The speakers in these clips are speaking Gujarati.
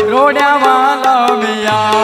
રોડ્યા વાલમિયા એ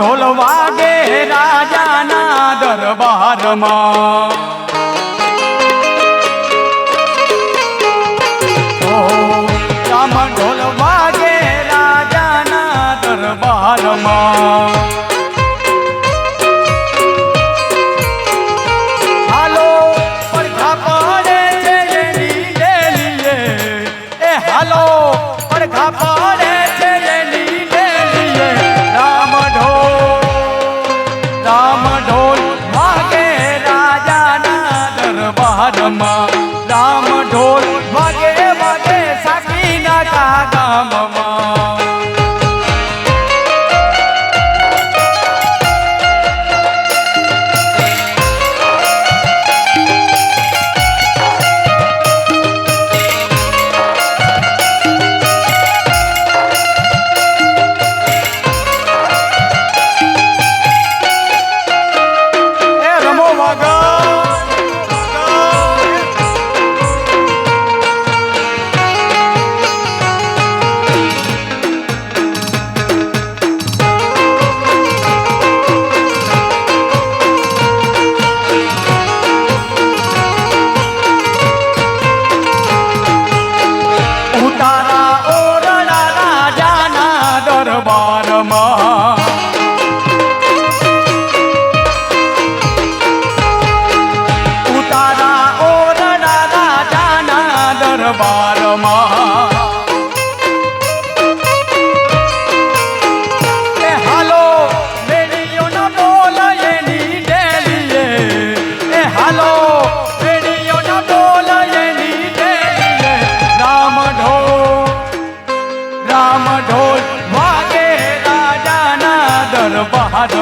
ઢોલ વાગે રાજાના દરબારમાં.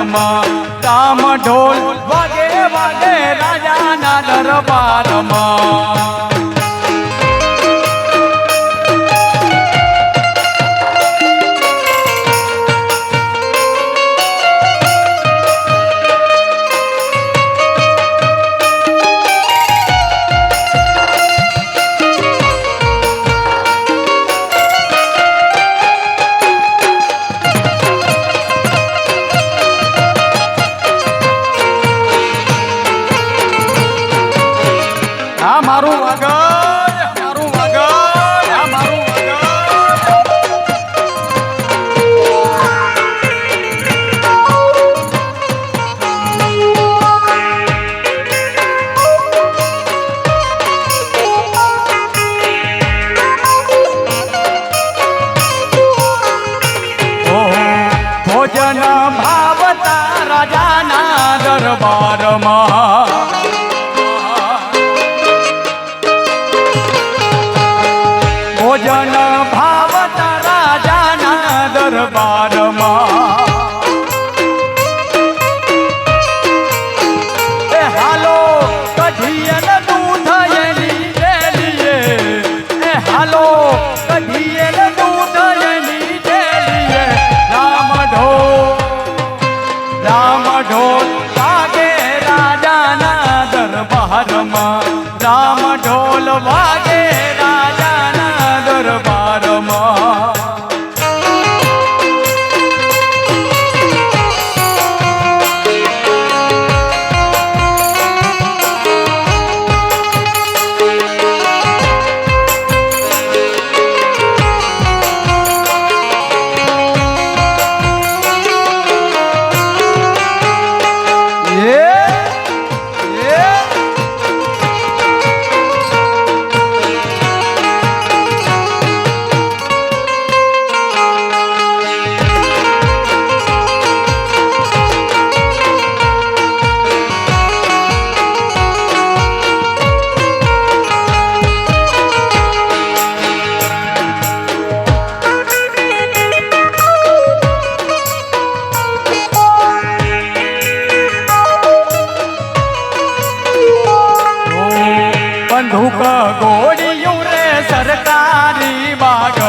દરબારમાં રામ ઢોલ વાગે વાગે રાજાના દરબારમાં.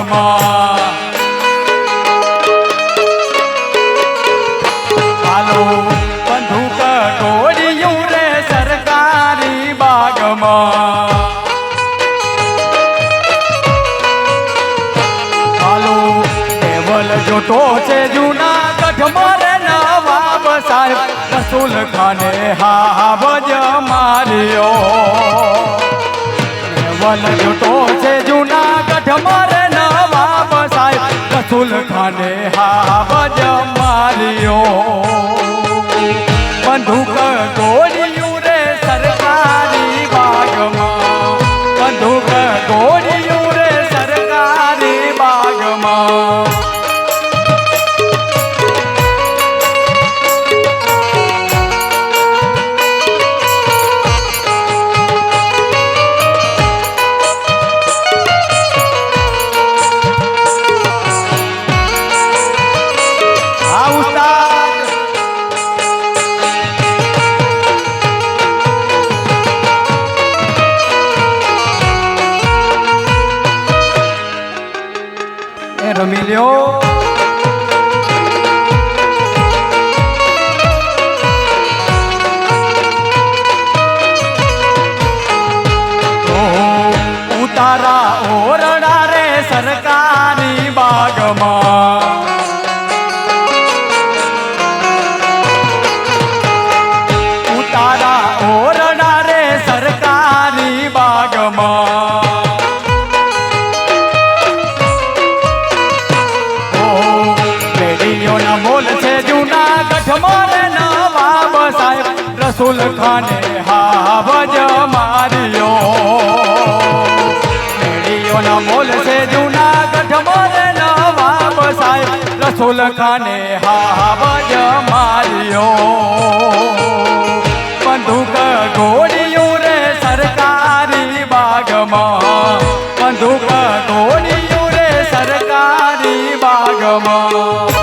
માં હાલો બંધુ કટોડિયું જૂના ગઢમાં રે નવા ખાને હા ભજ માર્યો. ટેબલ જોટો છે જૂના ગઢમાં રસુલ ખાને હાવજ માર્યો. બંધુક ગો સાહેબ રસૂલ ખાને હાવજ માર્યો કડીઓના મોલ છે જૂનાગઢ મારે નવાબ સાહેબ રસૂલ ખાને હાવજ માર્યો બંદૂક ગોળીયું રે સરકારી બાગમાં બંદૂક ગોળીયું રે સરકારી બાગમાં ભોજન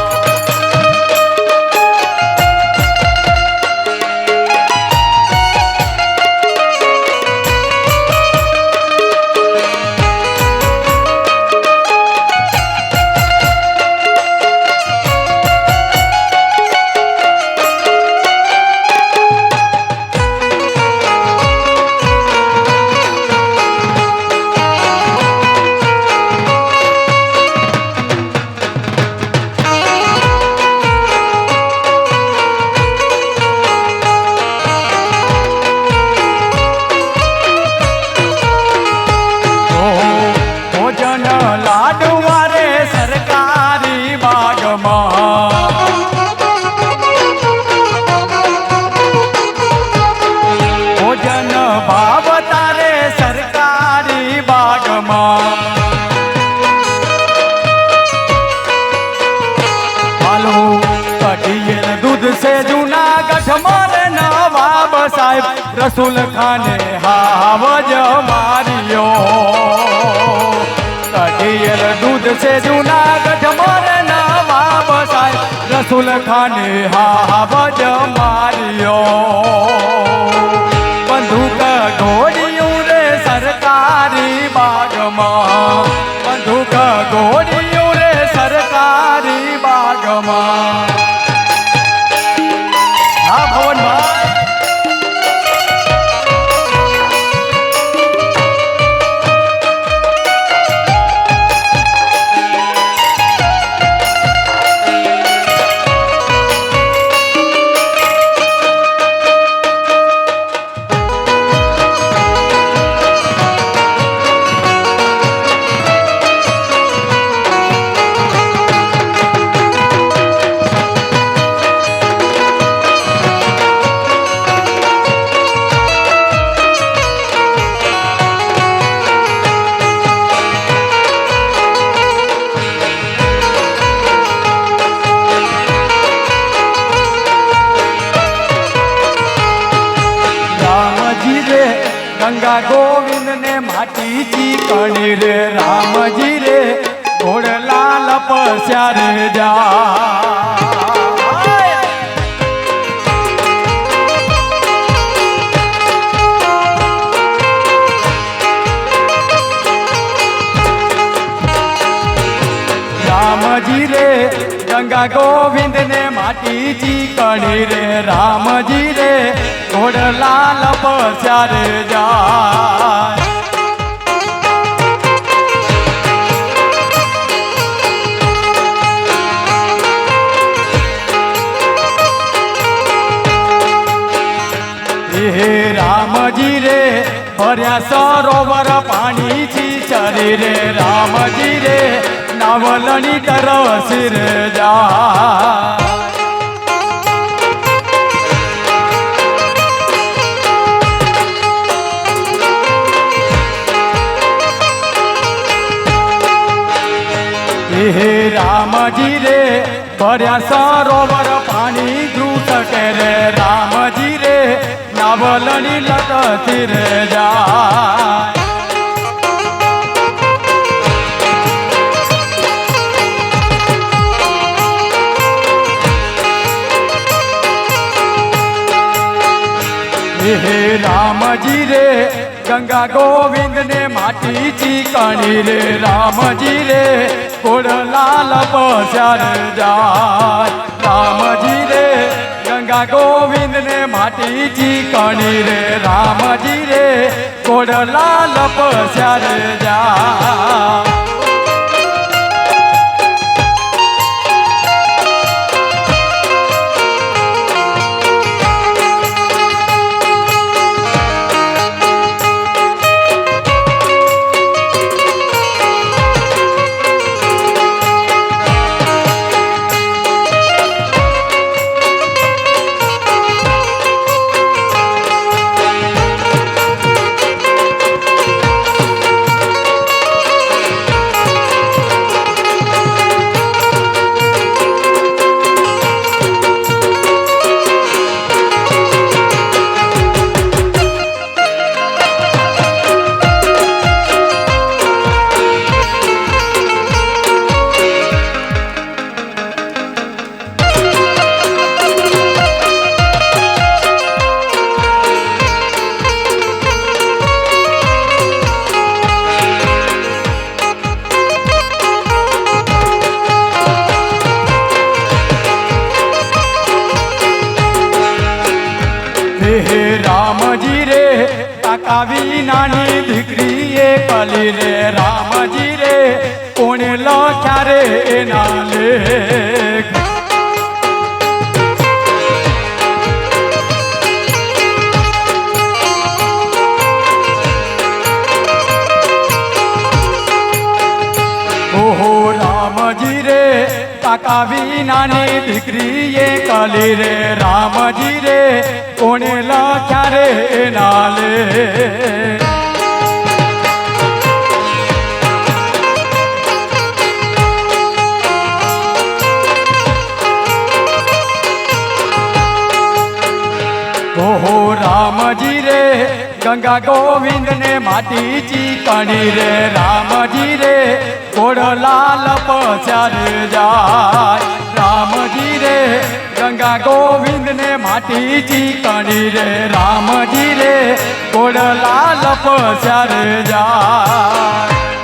સાહેબ હા હાવજ માર્યો. ગોવિંદ ને માટી ચીકણી રે રામજી રે ઘોડલાલ પસ્યા રે જા. રામજી રે, ગંગા ગોવિંદ ને માટી ચીકણી રે રામજી રે ઘોડલાલ પસ્યા રે જાય. હે રામજી રે, ભર્યા સરોવર પાણી છી ચરી રે. રામજી રે, નાવલની તરસી રે જા રામજી રે, ભર્યા સરોવર પાણી ધ્રુત કરે રામજી રે, નાવલની લટતી રે જા હે રામજી રે, ગંગા ગોવિંદ ને માટી ચીકણી રે રામજી રે કોડલાલ પસાર જાય. રામજી રે, ગંગા ગોવિંદ ને માટી ચીકણી રે રામજી રે કોડલાલ પસાર જાય. કાકા નાની દીકરી એ કલી રે રામજી રે. કોણે લખ્યા રે એના લેખ? ઓહો રામજી રે, કાકા નાની દીકરી એ કલી રે રામજી રે. કોણે લખ્યા રે નાલે? ઓહો રામજી રે, ગંગા ગોવિંદ ને માટી ચીકણી રે. રામજી રે લાલ પચારે જાય. રામજી રે ગંગા ગોવિંદ ને માટી ચીકણી રે રામજી રે લાલ પચારે જાય એ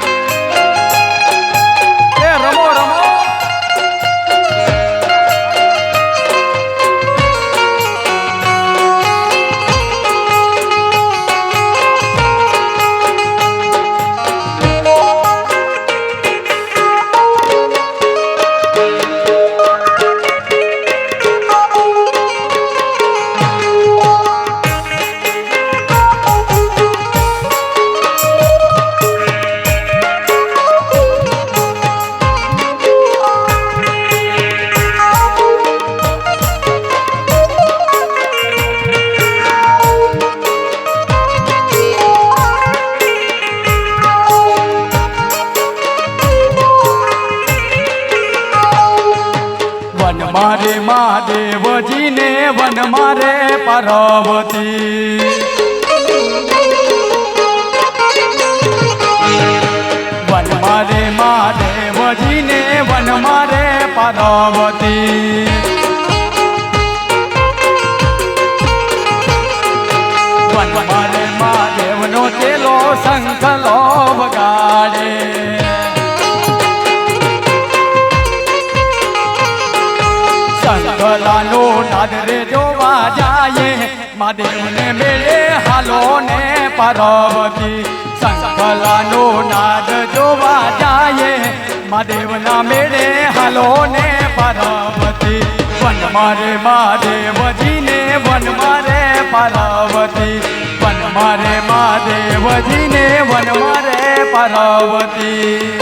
મહાદેવજી ને વન મારે પાર્વતી. વન મારે મારે ને વન મારે પાર્વતી. પાર્વતી સંકલાનો નાદ જોવા જાય. મહાદેવના મેળે હાલો ને પાર્વતી. વન મારે મહાદેવજીને, વન મારે પાર્વતી. વન મારે મહાદેવજીને, વન મારે પાર્વતી.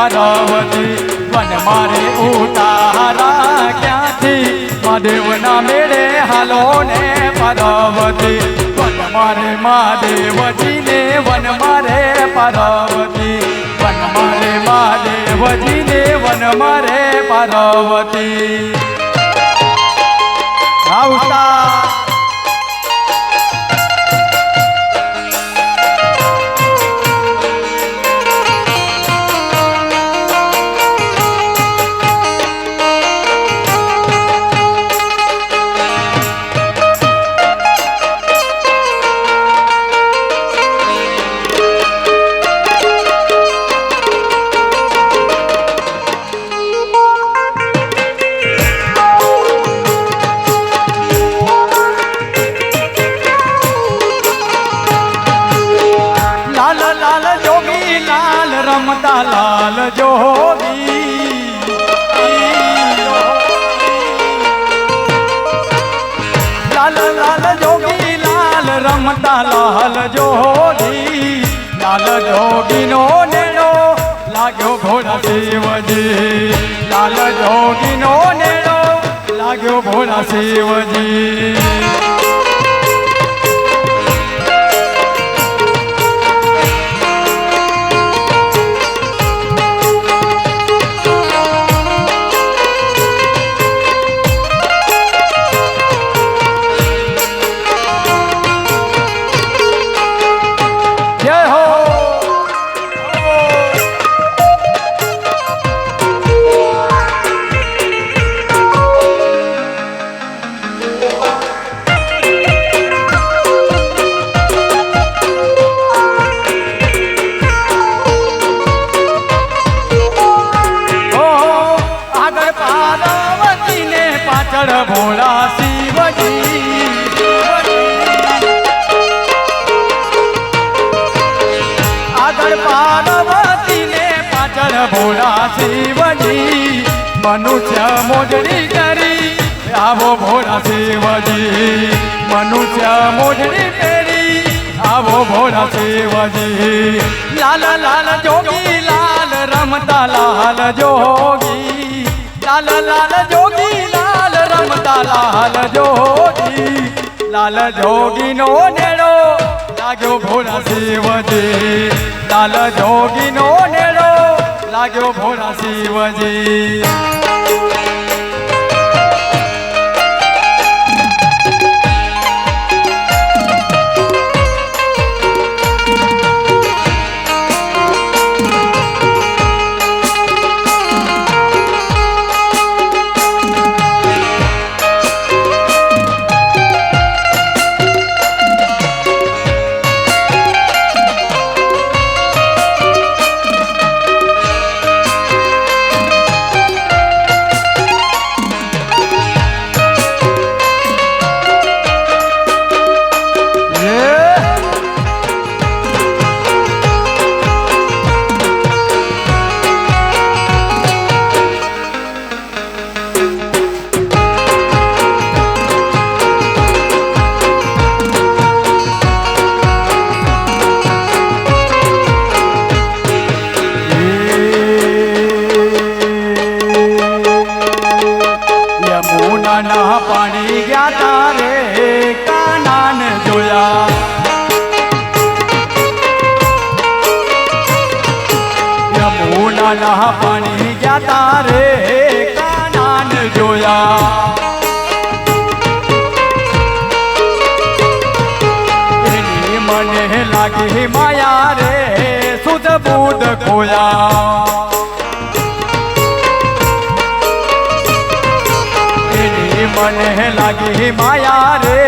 પાર્વતી, વન મારે ઉતારા ક્યાંથી? મહાદેવના મેળે હાલો ને પાર્વતી, વન મારે મહાદેવજીને, વન મારે પાર્વતી, વન મારે મહાદેવજીને, વન મારે પાર્વતી. આવતા લાલ જોગી, લાલ રમતા લાલ જોગી. લાલ લાલ જોગી, લાલ રમતા લાલ જોગી. લાલ જોગીનો નેડો લાગ્યો ભોળા શિવજી. લાલ જોગીનો નેડો લાગ્યો ભોળા શિવજી. લાગી માયા રે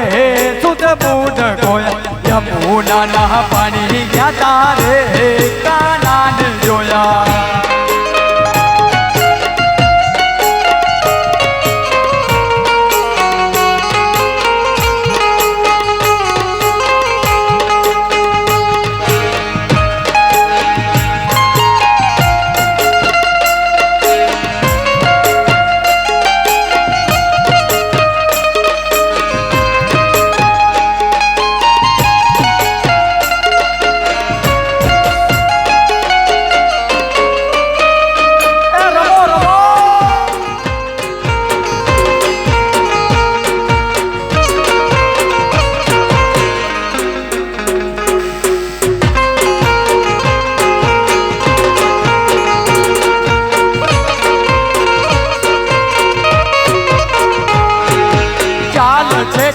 સુધ બુધ કોઈ યમુના ના પાણી ગયા તારે કાનાન જોયા.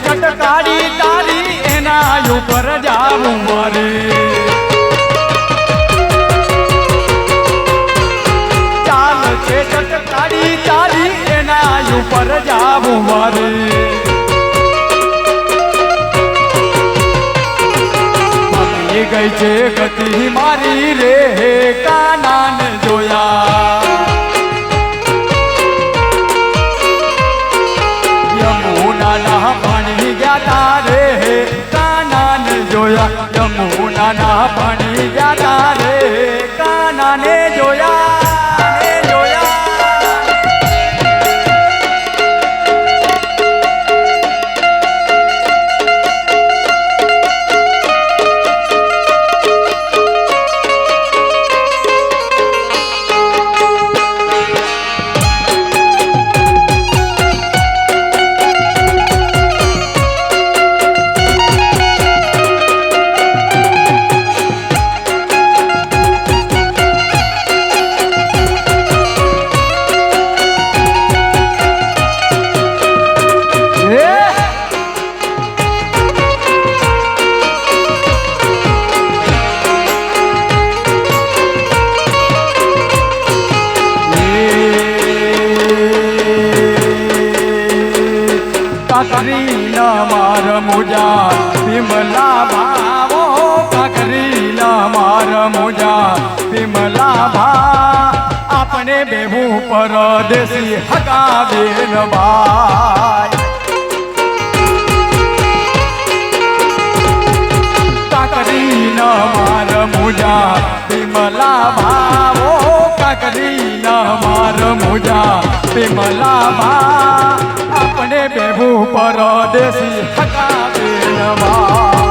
કટકારી તારી, એના ઉપર જાવું મારે. ચાલ છે કટકારી તારી, એના ઉપર જાવું મારે. ગઈ છે ગતિ મારી રે કાનાન જોયા. માર મુજા વિમલા ભાવો કાકરી માર મુજા વિમલા ભા આપણે બેવું પરદેશી હકા બેન ભા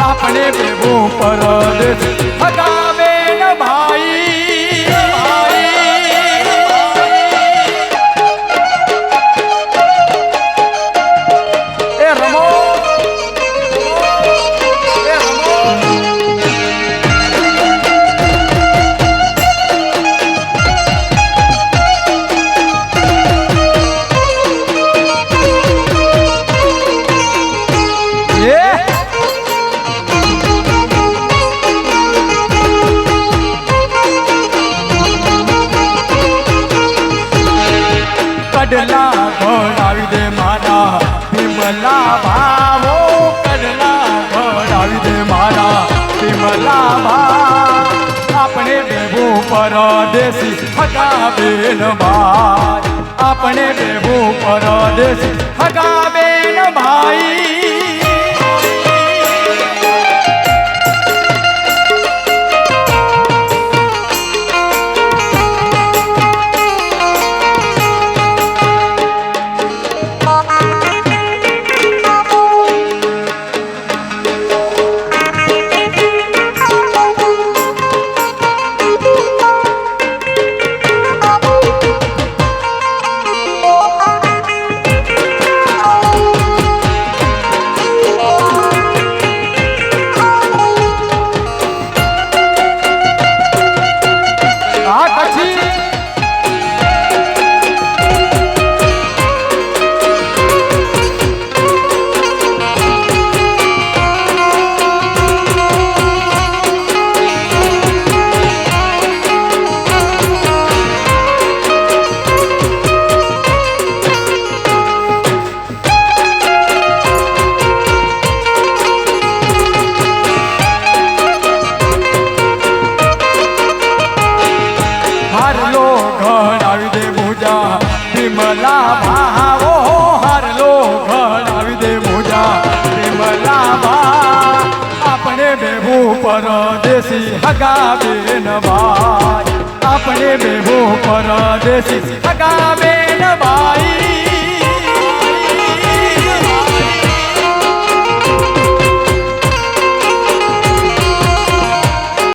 આપણે બેવું પરદેશી હકા વિમલા ભાવો કડલા ભરાવી દે મારા વિમલા ભાવ આપણે બેવું પરદેશી હગા બેન ભાઈ આપણે બેવું પરદેશી હગા